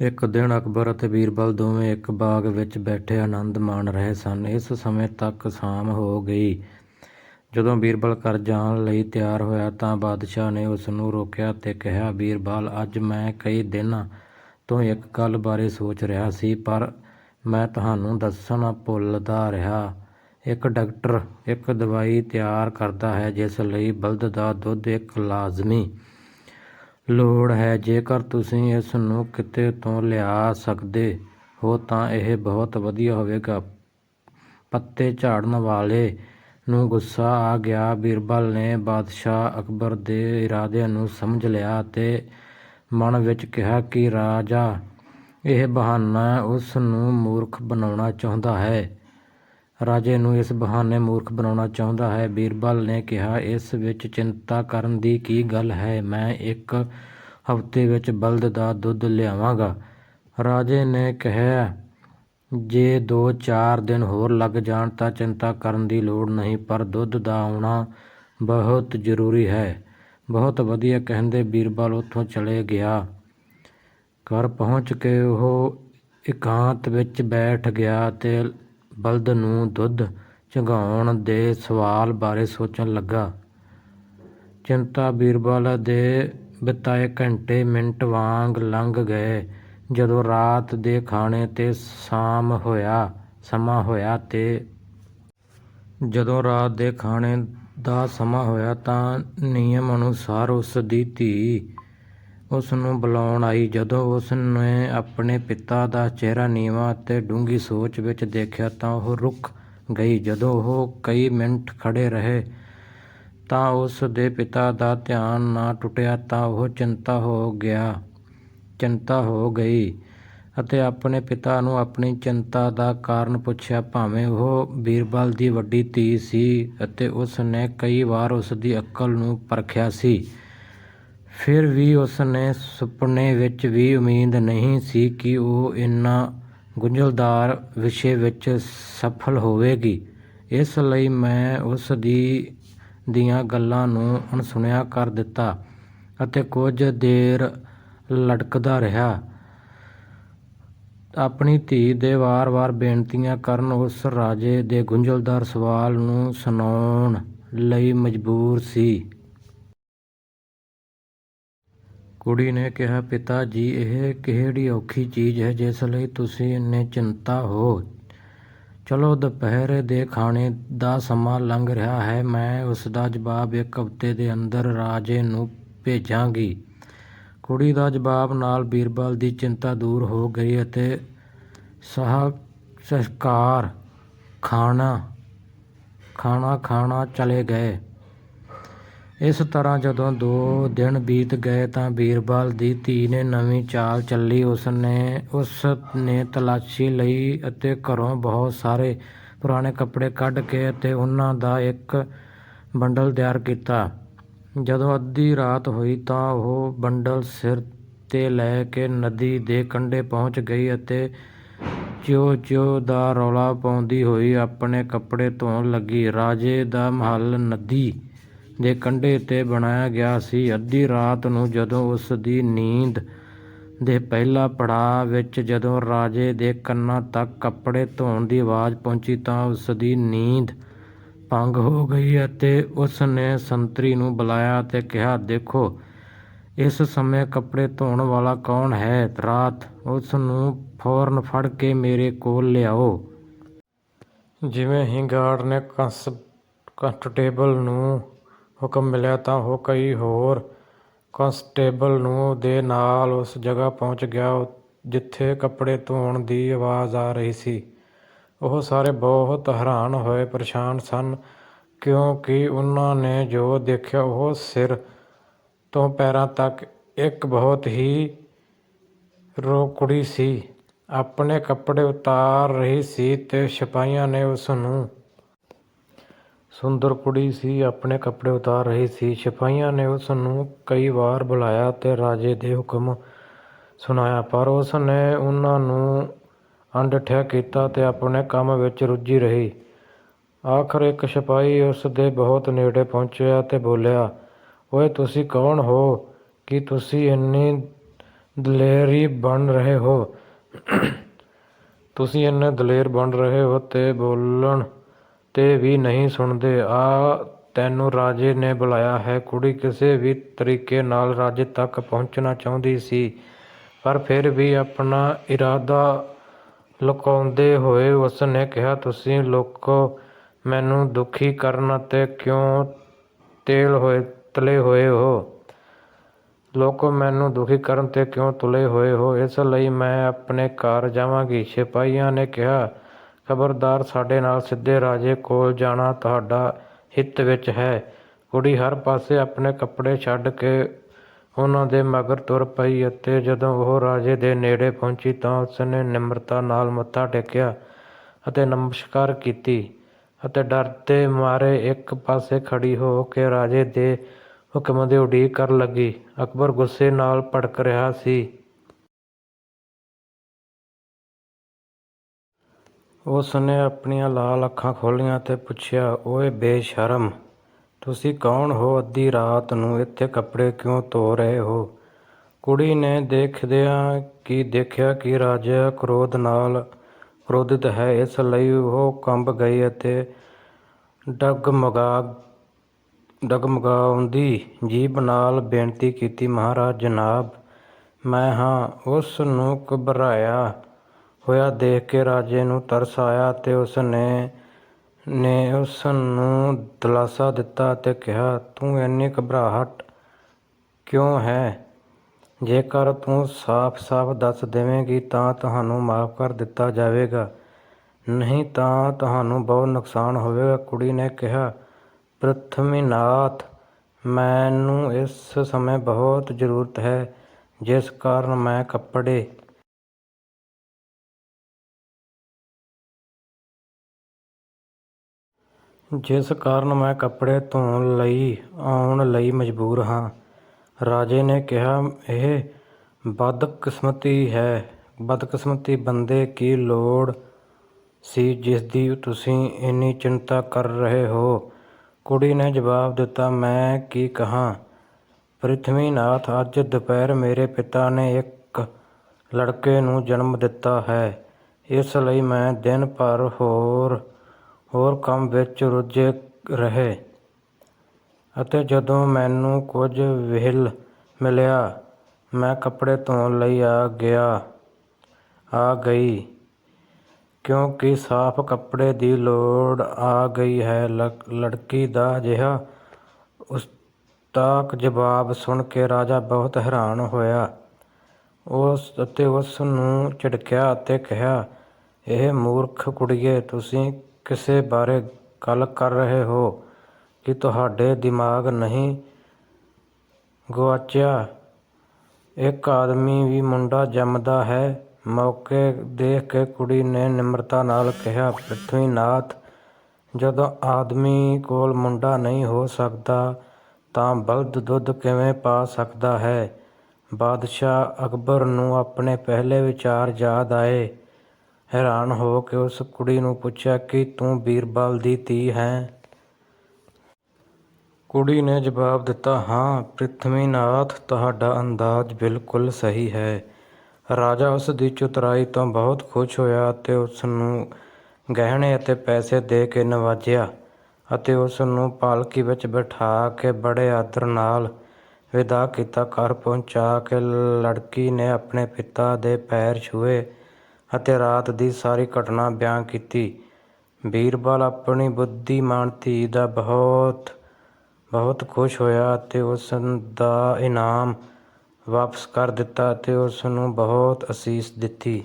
ਇੱਕ ਦਿਨ ਅਕਬਰ ਅਤੇ ਬੀਰਬਲ ਦੋਵੇਂ ਇੱਕ ਬਾਗ ਵਿੱਚ ਬੈਠੇ ਆਨੰਦ ਮਾਣ ਰਹੇ ਸਨ। ਇਸ ਸਮੇਂ ਤੱਕ ਸ਼ਾਮ ਹੋ ਗਈ। ਜਦੋਂ ਬੀਰਬਲ ਘਰ ਜਾਣ ਲਈ ਤਿਆਰ ਹੋਇਆ ਤਾਂ ਬਾਦਸ਼ਾਹ ਨੇ ਉਸ ਨੂੰ ਰੋਕਿਆ ਤੇ ਕਿਹਾ, "ਬੀਰਬਲ, ਅੱਜ ਮੈਂ ਕਈ ਦਿਨਾਂ ਤੋਂ ਇੱਕ ਗੱਲ ਬਾਰੇ ਸੋਚ ਰਿਹਾ ਸੀ, ਪਰ ਮੈਂ ਤੁਹਾਨੂੰ ਦੱਸਣਾ ਭੁੱਲਦਾ ਰਿਹਾ। ਇੱਕ ਡਾਕਟਰ ਇੱਕ ਦਵਾਈ ਤਿਆਰ ਕਰਦਾ ਹੈ ਜਿਸ ਲਈ ਬਲਦ ਦਾ ਦੁੱਧ ਇੱਕ ਲਾਜ਼ਮੀ ਲੋੜ ਹੈ। ਜੇਕਰ ਤੁਸੀਂ ਇਸ ਨੂੰ ਕਿਤੇ ਤੋਂ ਲਿਆ ਸਕਦੇ ਹੋ, ਤਾਂ ਇਹ ਬਹੁਤ ਵਧੀਆ ਹੋਵੇਗਾ।" ਪੱਤੇ ਝਾੜਨ ਵਾਲੇ ਨੂੰ ਗੁੱਸਾ ਆ ਗਿਆ। ਬੀਰਬਲ ਨੇ ਬਾਦਸ਼ਾਹ ਅਕਬਰ ਦੇ ਇਰਾਦਿਆਂ ਨੂੰ ਸਮਝ ਲਿਆ ਅਤੇ ਮਨ ਵਿੱਚ ਕਿਹਾ ਕਿ, ਰਾਜਾ, ਇਹ ਬਹਾਨਾ ਉਸ ਨੂੰ ਮੂਰਖ ਬਣਾਉਣਾ ਚਾਹੁੰਦਾ ਹੈ। ਰਾਜੇ ਨੂੰ ਇਸ ਬਹਾਨੇ ਮੂਰਖ ਬਣਾਉਣਾ ਚਾਹੁੰਦਾ ਹੈ। ਬੀਰਬਲ ਨੇ ਕਿਹਾ, "ਇਸ ਵਿੱਚ ਚਿੰਤਾ ਕਰਨ ਦੀ ਕੀ ਗੱਲ ਹੈ? ਮੈਂ ਇੱਕ ਹਫ਼ਤੇ ਵਿੱਚ ਬਲਦ ਦਾ ਦੁੱਧ ਲਿਆਵਾਂਗਾ।" ਰਾਜੇ ਨੇ ਕਿਹਾ, "ਜੇ ਦੋ-ਚਾਰ ਦਿਨ ਹੋਰ ਲੱਗ ਜਾਣ ਤਾਂ ਚਿੰਤਾ ਕਰਨ ਦੀ ਲੋੜ ਨਹੀਂ, ਪਰ ਦੁੱਧ ਦਾ ਆਉਣਾ ਬਹੁਤ ਜ਼ਰੂਰੀ ਹੈ।" "ਬਹੁਤ ਵਧੀਆ," ਕਹਿੰਦੇ ਬੀਰਬਲ ਉੱਥੋਂ ਚਲੇ ਗਿਆ। ਘਰ ਪਹੁੰਚ ਕੇ ਉਹ ਇਕਾਂਤ ਵਿੱਚ ਬੈਠ ਗਿਆ ਅਤੇ ਬਲਦ ਨੂੰ ਦੁੱਧ ਚੁੰਘਾਉਣ ਦੇ ਸਵਾਲ ਬਾਰੇ ਸੋਚਣ ਲੱਗਾ। ਚਿੰਤਾ ਬੀਰਬਲ ਦੇ ਬਿਤਾਏ ਘੰਟੇ ਮਿੰਟ ਵਾਂਗ ਲੰਘ ਗਏ। ਜਦੋਂ ਰਾਤ ਦੇ ਖਾਣੇ 'ਤੇ ਸ਼ਾਮ ਹੋਇਆ, ਸਮਾਂ ਹੋਇਆ ਤੇ ਜਦੋਂ ਰਾਤ ਦੇ ਖਾਣੇ ਦਾ ਸਮਾਂ ਹੋਇਆ ਤਾਂ ਨਿਯਮ ਅਨੁਸਾਰ ਉਸ ਦੀ ਧੀ ਉਸ ਨੂੰ ਬੁਲਾਉਣ ਆਈ। ਜਦੋਂ ਉਸ ਨੇ ਆਪਣੇ ਪਿਤਾ ਦਾ ਚਿਹਰਾ ਨੀਵਾਂ ਅਤੇ ਡੂੰਘੀ ਸੋਚ ਵਿੱਚ ਦੇਖਿਆ ਤਾਂ ਉਹ ਰੁਕ ਗਈ। ਜਦੋਂ ਉਹ ਕਈ ਮਿੰਟ ਖੜ੍ਹੇ ਰਹੇ ਤਾਂ ਉਸ ਦੇ ਪਿਤਾ ਦਾ ਧਿਆਨ ਨਾ ਟੁੱਟਿਆ ਤਾਂ ਉਹ ਚਿੰਤਾ ਹੋ ਗਿਆ ਚਿੰਤਾ ਹੋ ਗਈ ਅਤੇ ਆਪਣੇ ਪਿਤਾ ਨੂੰ ਆਪਣੀ ਚਿੰਤਾ ਦਾ ਕਾਰਨ ਪੁੱਛਿਆ। ਭਾਵੇਂ ਉਹ ਬੀਰਬਲ ਦੀ ਵੱਡੀ ਧੀ ਸੀ ਅਤੇ ਉਸ ਨੇ ਕਈ ਵਾਰ ਉਸ ਦੀ ਅਕਲ ਨੂੰ ਪਰਖਿਆ ਸੀ, ਫਿਰ ਵੀ ਉਸ ਨੂੰ ਸੁਪਨੇ ਵਿੱਚ ਵੀ ਉਮੀਦ ਨਹੀਂ ਸੀ ਕਿ ਉਹ ਇੰਨਾ ਗੁੰਝਲਦਾਰ ਵਿਸ਼ੇ ਵਿੱਚ ਸਫਲ ਹੋਵੇਗੀ। ਇਸ ਲਈ ਮੈਂ ਉਸ ਦੀਆਂ ਗੱਲਾਂ ਨੂੰ ਅਣਸੁਣਿਆ ਕਰ ਦਿੱਤਾ ਅਤੇ ਕੁਝ ਦੇਰ ਲਟਕਦਾ ਰਿਹਾ, ਆਪਣੀ ਧੀ ਦੇ ਵਾਰ-ਵਾਰ ਬੇਨਤੀਆਂ ਕਰਨ ਉਸ ਰਾਜੇ ਦੇ ਗੁੰਝਲਦਾਰ ਸਵਾਲ ਨੂੰ ਸੁਣਾਉਣ ਲਈ ਮਜਬੂਰ ਸੀ। ਕੁੜੀ ਨੇ ਕਿਹਾ, "ਪਿਤਾ ਜੀ, ਇਹ ਕਿਹੜੀ ਔਖੀ ਚੀਜ਼ ਹੈ ਜਿਸ ਲਈ ਤੁਸੀਂ ਇੰਨੇ ਚਿੰਤਾ ਹੋ? ਚਲੋ, ਦੁਪਹਿਰ ਦੇ ਖਾਣੇ ਦਾ ਸਮਾਂ ਲੰਘ ਰਿਹਾ ਹੈ। ਮੈਂ ਉਸ ਦਾ ਜਵਾਬ ਇੱਕ ਹਫ਼ਤੇ ਦੇ ਅੰਦਰ ਰਾਜੇ ਨੂੰ ਭੇਜਾਂਗੀ।" ਕੁੜੀ ਦਾ ਜਵਾਬ ਨਾਲ ਬੀਰਬਲ ਦੀ ਚਿੰਤਾ ਦੂਰ ਹੋ ਗਈ ਅਤੇ ਸ਼ਾਹਕਾਰ ਖਾਣਾ ਖਾਣਾ ਖਾਣਾ ਚਲੇ ਗਏ। ਇਸ ਤਰ੍ਹਾਂ ਜਦੋਂ ਦੋ ਦਿਨ ਬੀਤ ਗਏ ਤਾਂ ਬੀਰਬਲ ਦੀ ਧੀ ਨੇ ਨਵੀਂ ਚਾਲ ਚੱਲੀ। ਉਸਨੇ ਉਸ ਨੇ ਤਲਾਸ਼ੀ ਲਈ ਅਤੇ ਘਰੋਂ ਬਹੁਤ ਸਾਰੇ ਪੁਰਾਣੇ ਕੱਪੜੇ ਕੱਢ ਕੇ ਅਤੇ ਉਹਨਾਂ ਦਾ ਇੱਕ ਬੰਡਲ ਤਿਆਰ ਕੀਤਾ। ਜਦੋਂ ਅੱਧੀ ਰਾਤ ਹੋਈ ਤਾਂ ਉਹ ਬੰਡਲ ਸਿਰ ਤੇ ਲੈ ਕੇ ਨਦੀ ਦੇ ਕੰਢੇ ਪਹੁੰਚ ਗਈ ਅਤੇ ਚਿਊ-ਚਿਊ ਦਾ ਰੌਲਾ ਪਾਉਂਦੀ ਹੋਈ ਆਪਣੇ ਕੱਪੜੇ ਧੋਣ ਲੱਗੀ। ਰਾਜੇ ਦਾ ਮਹੱਲ ਨਦੀ ਦੇ ਕੰਢੇ ਤੇ ਬਣਾਇਆ ਗਿਆ ਸੀ। ਅੱਧੀ ਰਾਤ ਨੂੰ ਜਦੋਂ ਉਸ ਦੀ ਨੀਂਦ ਦੇ ਪਹਿਲਾ ਪੜਾਅ ਵਿੱਚ ਜਦੋਂ ਰਾਜੇ ਦੇ ਕੰਨਾਂ ਤੱਕ ਕੱਪੜੇ ਧੋਣ ਦੀ ਆਵਾਜ਼ ਪਹੁੰਚੀ ਤਾਂ ਉਸ ਦੀ ਨੀਂਦ ਭੰਗ ਹੋ ਗਈ ਅਤੇ ਉਸ ਨੇ ਸੰਤਰੀ ਨੂੰ ਬੁਲਾਇਆ ਅਤੇ ਕਿਹਾ, "ਦੇਖੋ, ਇਸ ਸਮੇਂ ਕੱਪੜੇ ਧੋਣ ਵਾਲਾ ਕੌਣ ਹੈ? ਰਾਤ, ਉਸ ਨੂੰ ਫ਼ੌਰਨ ਫੜ ਕੇ ਮੇਰੇ ਕੋਲ ਲਿਆਓ।" ਜਿਵੇਂ ਹੀ ਗਾਰਡ ਨੇ ਕੰਸਟੇਬਲ ਨੂੰ ਹੁਕਮ ਮਿਲਿਆ ਤਾਂ ਉਹ ਕਈ ਹੋਰ ਕਾਂਸਟੇਬਲਾਂ ਦੇ ਨਾਲ ਉਸ ਜਗ੍ਹਾ ਪਹੁੰਚ ਗਿਆ ਜਿੱਥੇ ਕੱਪੜੇ ਧੋਣ ਦੀ ਆਵਾਜ਼ ਆ ਰਹੀ ਸੀ। ਉਹ ਸਾਰੇ ਬਹੁਤ ਹੈਰਾਨ ਹੋਏ ਪਰੇਸ਼ਾਨ ਸਨ ਕਿਉਂਕਿ ਉਹਨਾਂ ਨੇ ਜੋ ਦੇਖਿਆ ਉਹ ਸਿਰ ਤੋਂ ਪੈਰਾਂ ਤੱਕ ਇੱਕ ਬਹੁਤ ਹੀ ਰੋਕੜੀ ਸੀ, ਆਪਣੇ ਕੱਪੜੇ ਉਤਾਰ ਰਹੀ ਸੀ ਤੇ ਸਿਪਾਹੀਆਂ ਨੇ ਉਸ ਨੂੰ ਸੁੰਦਰ ਕੁੜੀ ਸੀ, ਆਪਣੇ ਕੱਪੜੇ ਉਤਾਰ ਰਹੀ ਸੀ। ਸਿਪਾਹੀਆਂ ਨੇ ਉਸ ਨੂੰ ਕਈ ਵਾਰ ਬੁਲਾਇਆ ਅਤੇ ਰਾਜੇ ਦੇ ਹੁਕਮ ਸੁਣਾਇਆ, ਪਰ ਉਸ ਨੇ ਉਹਨਾਂ ਨੂੰ ਅੰਡਠਿਆ ਕੀਤਾ ਅਤੇ ਆਪਣੇ ਕੰਮ ਵਿੱਚ ਰੁੱਝੀ ਰਹੀ। ਆਖ਼ਰ ਇੱਕ ਸਿਪਾਹੀ ਉਸ ਦੇ ਬਹੁਤ ਨੇੜੇ ਪਹੁੰਚਿਆ ਅਤੇ ਬੋਲਿਆ, "ਓਏ, ਤੁਸੀਂ ਕੌਣ ਹੋ ਕਿ ਤੁਸੀਂ ਇੰਨੀ ਦਲੇਰੀ ਬਣ ਰਹੇ ਹੋ ਤੁਸੀਂ ਇੰਨੇ ਦਲੇਰ ਬਣ ਰਹੇ ਹੋ ਤੇ ਬੋਲਣ ਤੇ ਵੀ ਨਹੀਂ ਸੁਣਦੇ। ਆ ਤੈਨੂੰ ਰਾਜੇ ਨੇ ਬੁਲਾਇਆ ਹੈ। ਕੁੜੀ ਕਿਸੇ ਵੀ ਤਰੀਕੇ ਨਾਲ ਰਾਜੇ ਤੱਕ ਪਹੁੰਚਣਾ ਚਾਹੁੰਦੀ ਸੀ, ਪਰ ਫਿਰ ਵੀ ਆਪਣਾ ਇਰਾਦਾ ਲੁਕਾਉਂਦੇ ਹੋਏ ਉਸ ਨੇ ਕਿਹਾ, ਤੁਸੀਂ ਲੋਕੋ, ਮੈਨੂੰ ਦੁਖੀ ਕਰਨ ਅਤੇ ਕਿਉਂ ਤੇਲ ਹੋਏ, ਤਲੇ ਹੋਏ ਹੋ? ਲੋਕੋ, ਮੈਨੂੰ ਦੁਖੀ ਕਰਨ ਤੇ ਕਿਉਂ ਤੁਲੇ ਹੋਏ ਹੋ? ਇਸ ਲਈ ਮੈਂ ਆਪਣੇ ਘਰ ਜਾਵਾਂਗੀ। ਸਿਪਾਹੀਆਂ ਨੇ ਕਿਹਾ ਖਬਰਦਾਰ ਸਾਡੇ ਨਾਲ ਸਿੱਧੇ ਰਾਜੇ ਕੋਲ ਜਾਣਾ ਤੁਹਾਡਾ ਹਿੱਤ ਵਿੱਚ ਹੈ। ਕੁੜੀ ਹਰ ਪਾਸੇ ਆਪਣੇ ਕੱਪੜੇ ਛੱਡ ਕੇ ਉਹਨਾਂ ਦੇ ਮਗਰ ਤੁਰ ਪਈ ਅਤੇ ਜਦੋਂ ਉਹ ਰਾਜੇ ਦੇ ਨੇੜੇ ਪਹੁੰਚੀ ਤਾਂ ਉਸਨੇ ਨਿਮਰਤਾ ਨਾਲ ਮੱਥਾ ਟੇਕਿਆ ਅਤੇ ਨਮਸਕਾਰ ਕੀਤੀ ਅਤੇ ਡਰਦੇ ਮਾਰੇ ਇੱਕ ਪਾਸੇ ਖੜੀ ਹੋ ਕੇ ਰਾਜੇ ਦੇ ਹੁਕਮ ਦੀ ਉਡੀਕ ਕਰਨ ਲੱਗੀ। ਅਕਬਰ ਗੁੱਸੇ ਨਾਲ ਭੜਕ ਰਿਹਾ ਸੀ। ਉਸ ਨੇ ਆਪਣੀਆਂ ਲਾਲ ਅੱਖਾਂ ਖੋਲ੍ਹੀਆਂ ਅਤੇ ਪੁੱਛਿਆ, ਓਏ ਬੇਸ਼ਰਮ, ਤੁਸੀਂ ਕੌਣ ਹੋ ਅੱਧੀ ਰਾਤ ਨੂੰ? ਇੱਥੇ ਕੱਪੜੇ ਕਿਉਂ ਧੋ ਰਹੇ ਹੋ? ਕੁੜੀ ਨੇ ਦੇਖਦਿਆਂ ਕੀ ਦੇਖਿਆ ਕਿ ਰਾਜਾ ਕ੍ਰੋਧ ਨਾਲ ਕ੍ਰੋਧਿਤ ਹੈ। ਇਸ ਲਈ ਉਹ ਕੰਬ ਗਈ ਅਤੇ ਡਗਮਗਾ, ਡਗਮਗਾਉਂਦੀ ਜੀਭ ਨਾਲ ਬੇਨਤੀ ਕੀਤੀ, ਮਹਾਰਾਜ ਜਨਾਬ, ਮੈਂ ਹਾਂ ਉਸ ਨੂੰ ਘਬਰਾਇਆ ਹੋਇਆ ਦੇਖ ਕੇ ਰਾਜੇ ਨੂੰ ਤਰਸ ਆਇਆ ਅਤੇ ਉਸ ਨੇ ਨੇ ਉਸ ਨੂੰ ਦਿਲਾਸਾ ਦਿੱਤਾ ਅਤੇ ਕਿਹਾ, ਤੂੰ ਇੰਨੀ ਘਬਰਾਹਟ ਕਿਉਂ ਹੈ? ਜੇਕਰ ਤੂੰ ਸਾਫ਼-ਸਾਫ਼ ਦੱਸ ਦੇਵੇਂਗੀ ਤਾਂ ਤੁਹਾਨੂੰ ਮਾਫ਼ ਕਰ ਦਿੱਤਾ ਜਾਵੇਗਾ। ਨਹੀਂ ਤਾਂ ਤੁਹਾਨੂੰ ਬਹੁਤ ਨੁਕਸਾਨ ਹੋਵੇਗਾ। ਕੁੜੀ ਨੇ ਕਿਹਾ ਪ੍ਰਿਥਵੀਨਾਥ ਮੈਨੂੰ ਇਸ ਸਮੇਂ ਬਹੁਤ ਜ਼ਰੂਰਤ ਹੈ, ਜਿਸ ਕਾਰਨ ਮੈਂ ਕੱਪੜੇ ਜਿਸ ਕਾਰਨ ਮੈਂ ਕੱਪੜੇ ਧੋਣ ਲਈ, ਆਉਣ ਲਈ ਮਜਬੂਰ ਹਾਂ। ਰਾਜੇ ਨੇ ਕਿਹਾ, ਇਹ ਬਦਕਿਸਮਤੀ ਹੈ। ਬਦਕਿਸਮਤੀ ਬੰਦੇ ਕੀ ਲੋੜ ਸੀ ਜਿਸ ਦੀ ਤੁਸੀਂ ਇੰਨੀ ਚਿੰਤਾ ਕਰ ਰਹੇ ਹੋ? ਕੁੜੀ ਨੇ ਜਵਾਬ ਦਿੱਤਾ, ਮੈਂ ਕੀ ਕਹਾਂ? ਪ੍ਰਿਥਵੀਨਾਥ ਅੱਜ ਦੁਪਹਿਰ ਮੇਰੇ ਪਿਤਾ ਨੇ ਇੱਕ ਲੜਕੇ ਨੂੰ ਜਨਮ ਦਿੱਤਾ ਹੈ। ਇਸ ਲਈ ਮੈਂ ਦਿਨ ਭਰ ਹੋਰ ਹੋਰ ਕੰਮ ਵਿੱਚ ਰੁੱਝੇ ਰਹੇ ਅਤੇ ਜਦੋਂ ਮੈਨੂੰ ਕੁਝ ਵਿਹਲ ਮਿਲਿਆ, ਮੈਂ ਕੱਪੜੇ ਧੋਣ ਲਈ ਆ ਗਿਆ, ਆ ਗਈ। ਕਿਉਂਕਿ ਸਾਫ਼ ਕੱਪੜੇ ਦੀ ਲੋੜ ਆ ਗਈ ਹੈ, ਲਕ- ਲੜਕੀ ਦਾ ਅਜਿਹਾ ਉਸਤਾਕ ਜਵਾਬ ਸੁਣ ਕੇ ਰਾਜਾ ਬਹੁਤ ਹੈਰਾਨ ਹੋਇਆ। ਉਸ ਅਤੇ ਉਸ ਨੂੰ ਝਿੜਕਿਆ ਅਤੇ ਕਿਹਾ, ਇਹ ਮੂਰਖ ਕੁੜੀਏ, ਤੁਸੀਂ ਕਿਸੇ ਬਾਰੇ ਗੱਲ ਕਰ ਰਹੇ ਹੋ ਕਿ ਤੁਹਾਡੇ ਦਿਮਾਗ ਨਹੀਂ ਗੁਆਚਿਆ? ਇੱਕ ਆਦਮੀ ਵੀ ਮੁੰਡਾ ਜੰਮਦਾ ਹੈ। ਮੌਕੇ ਦੇਖ ਕੇ ਕੁੜੀ ਨੇ ਨਿਮਰਤਾ ਨਾਲ ਕਿਹਾ, ਪ੍ਰਿਥਵੀਨਾਥ, ਜਦੋਂ ਆਦਮੀ ਕੋਲ ਮੁੰਡਾ ਨਹੀਂ ਹੋ ਸਕਦਾ, ਤਾਂ ਬਲਦ ਦੁੱਧ ਕਿਵੇਂ ਪਾ ਸਕਦਾ ਹੈ? ਬਾਦਸ਼ਾਹ ਅਕਬਰ ਨੂੰ ਆਪਣੇ ਪਹਿਲੇ ਵਿਚਾਰ ਯਾਦ ਆਏ। ਹੈਰਾਨ ਹੋ ਕੇ ਉਸ ਕੁੜੀ ਨੂੰ ਪੁੱਛਿਆ ਕਿ ਤੂੰ ਬੀਰਬਲ ਦੀ ਧੀ ਹੈ? ਕੁੜੀ ਨੇ ਜਵਾਬ ਦਿੱਤਾ, ਹਾਂ, ਪ੍ਰਿਥਵੀਨਾਥ, ਤੁਹਾਡਾ ਅੰਦਾਜ਼ ਬਿਲਕੁਲ ਸਹੀ ਹੈ। ਰਾਜਾ ਉਸ ਦੀ ਚਤੁਰਾਈ ਤੋਂ ਬਹੁਤ ਖੁਸ਼ ਹੋਇਆ ਅਤੇ ਉਸ ਨੂੰ ਗਹਿਣੇ ਅਤੇ ਪੈਸੇ ਦੇ ਕੇ ਨਵਾਜਿਆ ਅਤੇ ਉਸ ਨੂੰ ਪਾਲਕੀ ਵਿੱਚ ਬਿਠਾ ਕੇ ਬੜੇ ਆਦਰ ਨਾਲ ਵਿਦਾ ਕੀਤਾ। ਘਰ ਪਹੁੰਚਾ ਕੇ ਲੜਕੀ ਨੇ ਆਪਣੇ ਪਿਤਾ ਦੇ ਪੈਰ ਛੂਹੇ ਅਤੇ ਰਾਤ ਦੀ ਸਾਰੀ ਘਟਨਾ ਬਿਆਨ ਕੀਤੀ। ਬੀਰਬਲ ਆਪਣੀ ਬੁੱਧੀਮਾਨ ਧੀ ਦਾ ਬਹੁਤ ਬਹੁਤ ਖੁਸ਼ ਹੋਇਆ ਅਤੇ ਉਸ ਦਾ ਇਨਾਮ ਵਾਪਸ ਕਰ ਦਿੱਤਾ ਅਤੇ ਉਸ ਨੂੰ ਬਹੁਤ ਅਸੀਸ ਦਿੱਤੀ।